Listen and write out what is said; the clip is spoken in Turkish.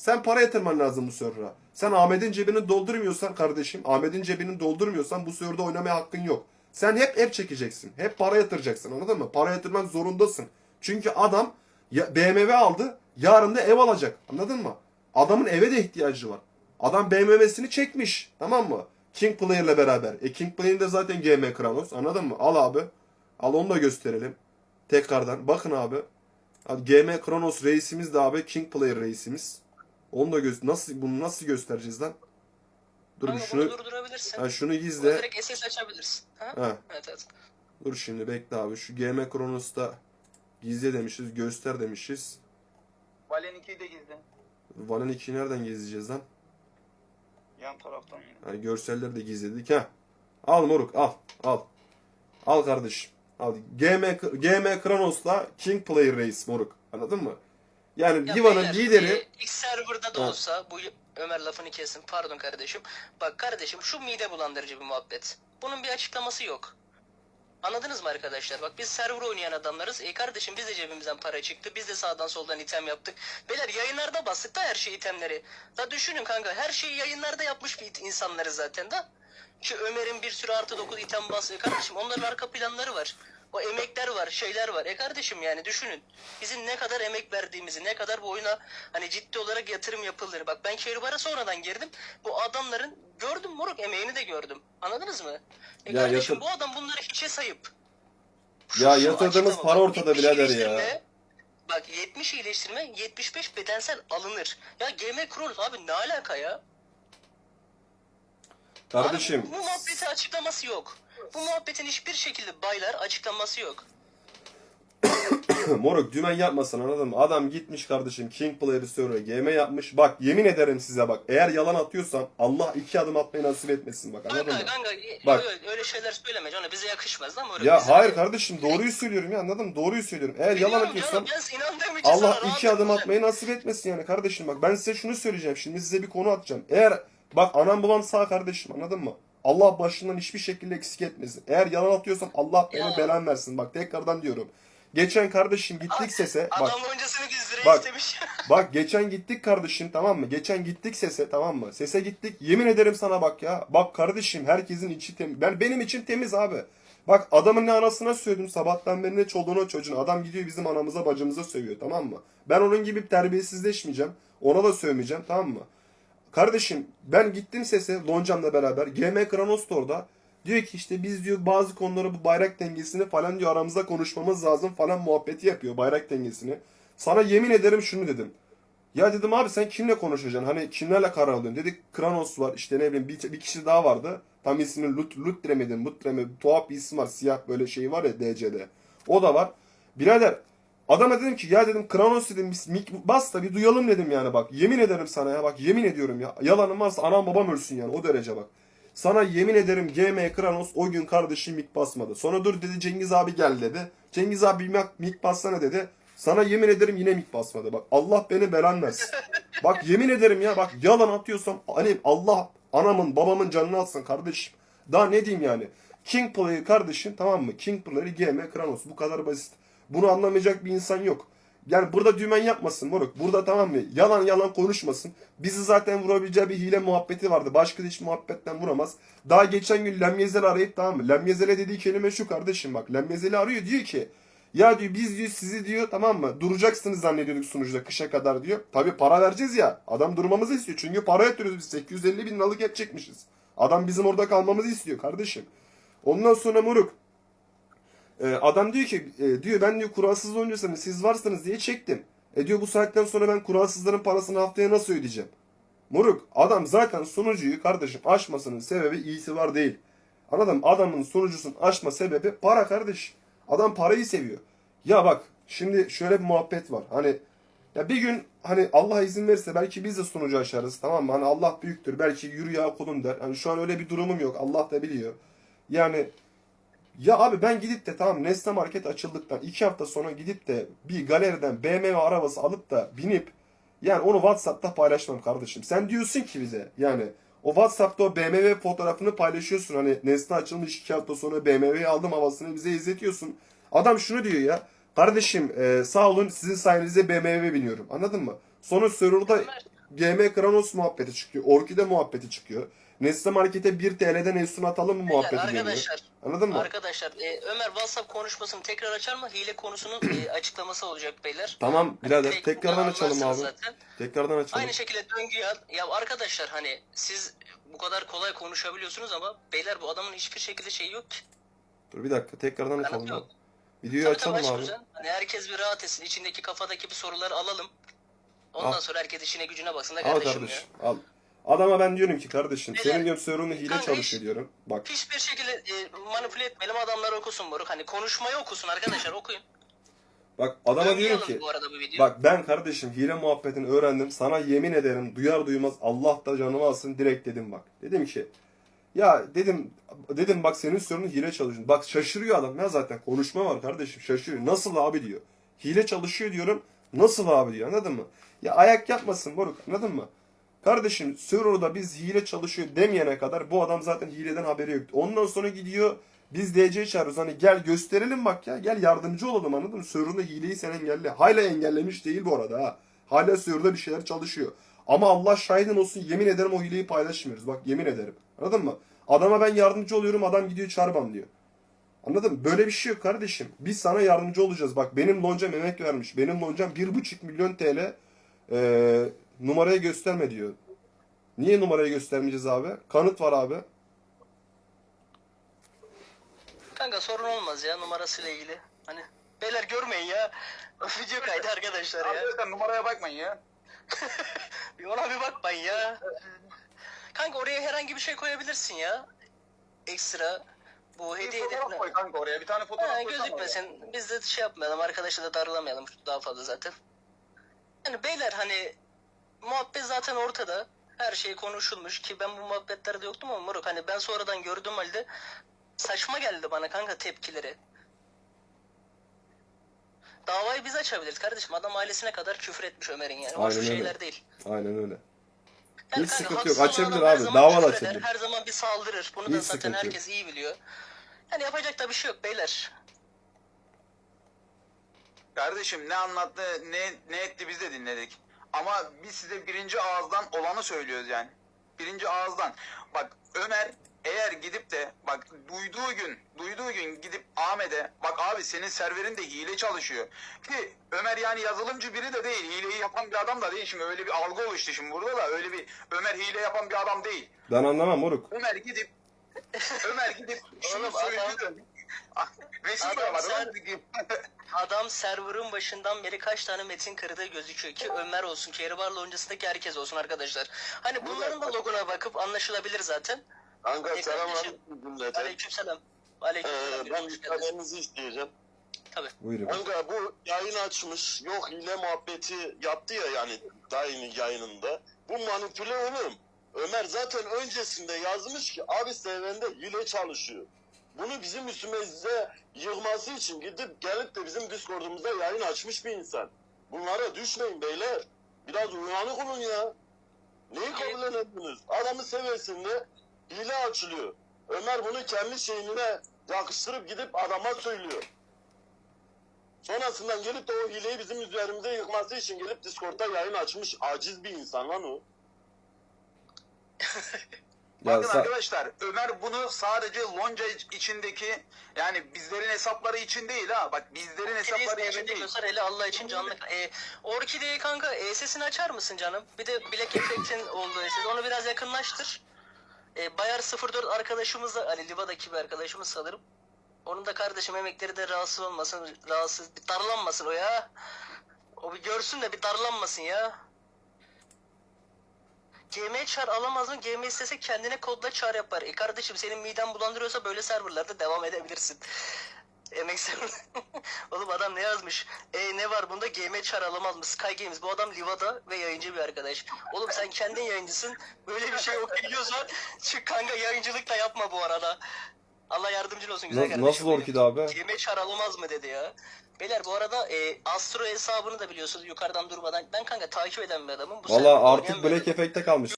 Sen para yatırman lazım bu server'a. Sen Ahmet'in cebini doldurmuyorsan kardeşim, Ahmet'in cebini doldurmuyorsan bu server'da oynamaya hakkın yok. Sen hep hep çekeceksin. Hep para yatıracaksın anladın mı? Para yatırmak zorundasın. Çünkü adam BMW aldı, yarın da ev alacak. Anladın mı? Adamın eve de ihtiyacı var. Adam BMW'sini çekmiş. Tamam mı? King Player'la beraber. E King Player'in de zaten GM Kranos. Anladın mı? Al abi. Al onu da gösterelim. Tekrardan. Bakın abi. GM Kronos reisimiz de abi King Player reisimiz. Onu da göz nasıl bunu nasıl göstereceğiz lan? Dur bir Kanka şunu bunu durdurabilirsin. ha, şunu Bunu gizle. direkt SS açabilirsin. Ha? Ha, Evet evet. dur şimdi bekle abi. Şu GM Kronos'ta gizle demişiz, göster demişiz. Valen 2'yi de gizle. Valen 2'yi nereden gizleyeceğiz lan? Yan taraftan yine. Hani görselleri de gizledik ha. Al moruk al al. Al kardeşim. Al. GM GM Kronos'la King Player Reis moruk. Anladın mı? Yani Ya Diva'nın beyler, lideri e, ilk serverda da Ha. olsa bu Ömer lafını kesin pardon kardeşim. Bak kardeşim şu mide bulandırıcı bir muhabbet. Bunun bir açıklaması yok. Anladınız mı arkadaşlar? Bak biz server oynayan adamlarız. E kardeşim biz de cebimizden para çıktı. Biz de sağdan soldan item yaptık. Beyler yayınlarda bastık da her şey itemleri. Da düşünün kanka her şeyi yayınlarda yapmış bir insanları zaten da. Ki Ömer'in bir sürü artı 9 item bası. Kardeşim onların arka planları var. O emekler var, şeyler var. E kardeşim yani düşünün. Bizim ne kadar emek verdiğimizi, ne kadar bu oyuna hani ciddi olarak yatırım yapıldığını. Bak ben Kerbar'a sonradan girdim. Bu adamların gördüm moruk emeğini de gördüm. Anladınız mı? E Ya kardeşim yatır- bu adam bunları hiçe sayıp. Ya yatırdığımız para ortada 70 birader ya. Bak 70 iyileştirme 75 bedensel alınır. Ya GM Kronos abi ne alaka ya? kardeşim Abi, bu muhabbeti açıklaması yok. Bu muhabbetin hiçbir şekilde baylar açıklaması yok. moruk dümen yapmasın anladın mı? Adam gitmiş kardeşim King Player server'a GM yapmış. Bak yemin ederim size bak. Eğer yalan atıyorsam Allah iki adım atmayı nasip etmesin bak anladın Kanka mı? kanka Bak. öyle, öyle şeyler söyleme canım bize yakışmaz lan öyle. Ya bize- hayır kardeşim doğruyu söylüyorum ya anladın mı? Doğruyu söylüyorum. Eğer yalan Biliyorum atıyorsam canım, Allah iki adım atmayı nasip etmesin yani kardeşim bak ben size şunu söyleyeceğim şimdi size bir konu atacağım. Eğer bak anam babam sağ kardeşim anladın mı? Allah başından hiçbir şekilde eksik etmesin. Eğer yalan atıyorsam Allah benim Ya. belamı versin. Bak tekrardan diyorum. Geçen kardeşim gittik sese. Bak Adam öncesini dizdire Bak. istemiş. bak geçen gittik kardeşim tamam mı? Geçen gittik sese tamam mı? Sese gittik. Yemin ederim sana bak ya. Bak kardeşim herkesin içi temiz. Ben benim için temiz abi. Bak adamın ne anasına söyledim sabahtan beri ne çoluğuna çocuğuna. Adam gidiyor bizim anamıza bacımıza sövüyor tamam mı? Ben onun gibi terbiyesizleşmeyeceğim. Ona da sövmeyeceğim tamam mı? Kardeşim ben gittim sese Loncam'la beraber. GM Kranos da orada. Diyor ki işte biz diyor bazı konuları bu bayrak dengesini falan diyor aramızda konuşmamız lazım falan muhabbeti yapıyor bayrak dengesini. Sana yemin ederim şunu dedim. Ya dedim abi sen kimle konuşacaksın? Hani kimlerle karar alıyorsun? Dedik Kranos var işte ne bileyim bir, bir kişi daha vardı. Tam ismini Lut, Lutre mi? Tuhaf bir isim var. Siyah böyle şey var ya DC'de. O da var. Birader adama dedim ki ya dedim Kranos dedim mik- bas da bir duyalım dedim yani bak. Yemin ederim sana ya bak yemin ediyorum ya. Yalanım varsa anam babam ölsün yani o derece bak. Sana yemin ederim GM Kranos o gün kardeşim mik basmadı. Sonra dur dedi Cengiz abi gel dedi. Cengiz abi mik, bassana dedi. Sana yemin ederim yine mik basmadı. Bak Allah beni belan versin. Bak yemin ederim ya bak yalan atıyorsam hani Allah anamın babamın canını alsın kardeşim. Daha ne diyeyim yani. King Player kardeşim tamam mı? King Player'ı GM Kranos. Bu kadar basit. Bunu anlamayacak bir insan yok. Yani burada dümen yapmasın moruk. Burada tamam mı? Yalan yalan konuşmasın. Bizi zaten vurabileceği bir hile muhabbeti vardı. Başka hiç muhabbetten vuramaz. Daha geçen gün Lemyezel arayıp tamam mı? Lemyezel'e dediği kelime şu kardeşim bak. Lemyezel'i arıyor diyor ki ya diyor biz diyor sizi diyor tamam mı? Duracaksınız zannediyorduk sunucuda kışa kadar diyor. Tabii para vereceğiz ya. Adam durmamızı istiyor. Çünkü para yatırıyoruz biz. 850 bin liralık çekmişiz. Adam bizim orada kalmamızı istiyor kardeşim. Ondan sonra moruk. E, adam diyor ki e, diyor ben diyor kuralsız oynuyorsanız siz varsınız diye çektim. E diyor bu saatten sonra ben kuralsızların parasını haftaya nasıl ödeyeceğim? Moruk adam zaten sunucuyu kardeşim aşmasının sebebi itibar değil. Anladın mı? Adamın sunucusunu aşma sebebi para kardeş. Adam parayı seviyor. Ya bak şimdi şöyle bir muhabbet var. Hani ya bir gün hani Allah izin verirse belki biz de sunucu aşarız tamam mı? Hani Allah büyüktür. Belki yürü ya kulum der. Hani şu an öyle bir durumum yok. Allah da biliyor. Yani ya abi ben gidip de tamam Nesne Market açıldıktan iki hafta sonra gidip de bir galeriden BMW arabası alıp da binip yani onu WhatsApp'ta paylaşmam kardeşim. Sen diyorsun ki bize yani o WhatsApp'ta o BMW fotoğrafını paylaşıyorsun. Hani Nesne açılmış iki hafta sonra BMW'yi aldım havasını bize izletiyorsun. Adam şunu diyor ya. Kardeşim e, sağ olun sizin sayenizde BMW biniyorum. Anladın mı? Sonra server'da GM Kranos muhabbeti çıkıyor. Orkide muhabbeti çıkıyor. Nesne Market'e 1 TL'den Efsun atalım mı muhabbeti dönüyor. arkadaşlar, Anladın mı? arkadaşlar e, Ömer WhatsApp konuşmasını tekrar açar mı? Hile konusunun e, açıklaması olacak beyler. Tamam birader Direkt tekrardan açalım abi. zaten. Tekrardan açalım. Aynı şekilde döngüyü al. Ya arkadaşlar hani siz bu kadar kolay konuşabiliyorsunuz ama beyler bu adamın hiçbir şekilde şeyi yok ki. Dur bir dakika tekrardan Kanıt açalım yok. Videoyu Tabii tabii açalım aç abi. Hani herkes bir rahat etsin. İçindeki kafadaki bir soruları alalım. Ondan Al. sonra herkes işine gücüne baksın da Al kardeşim, kardeşim ya. al. Adama ben diyorum ki kardeşim Beyler, senin diyorum server'ın hile kanka çalışıyor hiç- diyorum. Bak Hiçbir şekilde e, manipüle etmeyelim adamlar okusun moruk. Hani konuşmayı okusun arkadaşlar okuyun. bak adama diyorum ki bu arada bu bak ben kardeşim hile muhabbetini öğrendim. Sana yemin ederim duyar duymaz Allah da canımı alsın direkt dedim bak. Dedim ki ya dedim dedim bak senin server'ın hile çalışıyor. Bak şaşırıyor adam ya zaten konuşma var kardeşim şaşırıyor. Nasıl abi diyor. Hile çalışıyor diyorum. Nasıl abi diyor anladın mı? Ya ayak yapmasın moruk anladın mı? Kardeşim serverda biz hile çalışıyor demeyene kadar bu adam zaten hileden haberi yoktu. Ondan sonra gidiyor biz DC çağırıyoruz. Hani gel gösterelim bak ya. Gel yardımcı olalım anladın mı? Serverda hileyi sen engelle. Hala engellemiş değil bu arada ha. Hala serverda bir şeyler çalışıyor. Ama Allah şahidin olsun yemin ederim o hileyi paylaşmıyoruz. Bak yemin ederim. Anladın mı? Adama ben yardımcı oluyorum adam gidiyor çarban diyor. Anladın mı? Böyle bir şey yok kardeşim. Biz sana yardımcı olacağız. Bak benim loncam emek vermiş. Benim loncam 1,5 milyon TL ee, numarayı gösterme diyor. Niye numarayı göstermeyeceğiz abi? Kanıt var abi. Kanka sorun olmaz ya numarasıyla ilgili. Hani beyler görmeyin ya. Video kaydı arkadaşlar ya. Arkadaşlar numaraya bakmayın ya. Bir ona bir bakmayın ya. Kanka oraya herhangi bir şey koyabilirsin ya. Ekstra. Bu Bir hediye fotoğraf koy kanka oraya. Bir tane fotoğraf Ha, koysana oraya. gözükmesin. Biz de şey yapmayalım. Arkadaşı da darlamayalım daha fazla zaten. Yani beyler hani muhabbet zaten ortada. Her şey konuşulmuş ki ben bu muhabbetlerde yoktum ama moruk hani ben sonradan gördüğüm halde saçma geldi bana kanka tepkileri. Davayı biz açabiliriz kardeşim. Adam ailesine kadar küfür etmiş Ömer'in yani. Hoş Aynen öyle. şeyler değil. Aynen öyle. Yani Hiç sıkıntı yok. Açabilir abi. Dava da eder, açabilir. Her zaman bir saldırır. Bunu da Hiç zaten sıkıntı yok. herkes iyi biliyor. Yani yapacak da bir şey yok beyler. Kardeşim ne anlattı ne ne etti biz de dinledik. Ama biz size birinci ağızdan olanı söylüyoruz yani. Birinci ağızdan. Bak Ömer eğer gidip de bak duyduğu gün duyduğu gün gidip Ahmet'e bak abi senin serverin de hile çalışıyor. Ki Ömer yani yazılımcı biri de değil. Hileyi yapan bir adam da değil. Şimdi öyle bir algı oluştu şimdi burada da öyle bir Ömer hile yapan bir adam değil. Ben anlamam moruk. Ömer gidip Ömer gidip şunu söylüyor. Resim Adam gidip- Adam server'ın başından beri kaç tane metin kırdığı gözüküyor ki Ömer olsun, Keribar loncasındaki herkes olsun arkadaşlar. Hani bunların da logona bakıp anlaşılabilir zaten. Kanka Ne selam kardeşim? cümlete. Aleykümselam. Aleykümselam. Ee, ben müsaadenizi isteyeceğim. Buyurun. Kanka bu yayın açmış, yok hile muhabbeti yaptı ya yani dayının yayınında. Bu manipüle oğlum. Ömer zaten öncesinde yazmış ki abi sevende hile çalışıyor. Bunu bizim üstümüze yığması için gidip gelip de bizim Discord'umuzda yayın açmış bir insan. Bunlara düşmeyin beyler. Biraz uyanık olun ya. Neyi kabullenediniz? Adamı seviyesinde hile açılıyor. Ömer bunu kendi şeyine yakıştırıp gidip adama söylüyor. Sonrasından gelip de o hileyi bizim üzerimize yıkması için gelip Discord'da yayın açmış aciz bir insan lan o. Ya Bakın arkadaşlar Ömer bunu sadece lonca iç- içindeki yani bizlerin hesapları için değil ha. Bak bizlerin hesapları için değil. göster hele Allah için canlı. E, Orkideyi kanka e, sesini açar mısın canım? Bir de Black Effect'in olduğu ses. Onu biraz yakınlaştır. E, Bayar 04 arkadaşımız da Ali Liva'daki bir arkadaşımız sanırım. Onun da kardeşim emekleri de rahatsız olmasın, rahatsız, bir darlanmasın o ya. O bir görsün de bir darlanmasın ya. GM çar alamaz mı? GM istese kendine kodla çar yapar. E kardeşim senin miden bulandırıyorsa böyle serverlarda devam edebilirsin. Emek server. Oğlum adam ne yazmış? E ne var bunda? GM çar alamaz mı? Sky Games. Bu adam Liva'da ve yayıncı bir arkadaş. Oğlum sen kendin yayıncısın. Böyle bir şey okuyuyorsa çık kanka yayıncılık da yapma bu arada. Allah yardımcın olsun güzel Na- kardeşim. nasıl benim. orkide abi? GM çar alamaz mı dedi ya. Beyler bu arada e, Astro hesabını da biliyorsunuz yukarıdan durmadan. Ben kanka takip eden bir adamım. Bu Valla serverda artık bir Black adamım. Effect'te kalmış.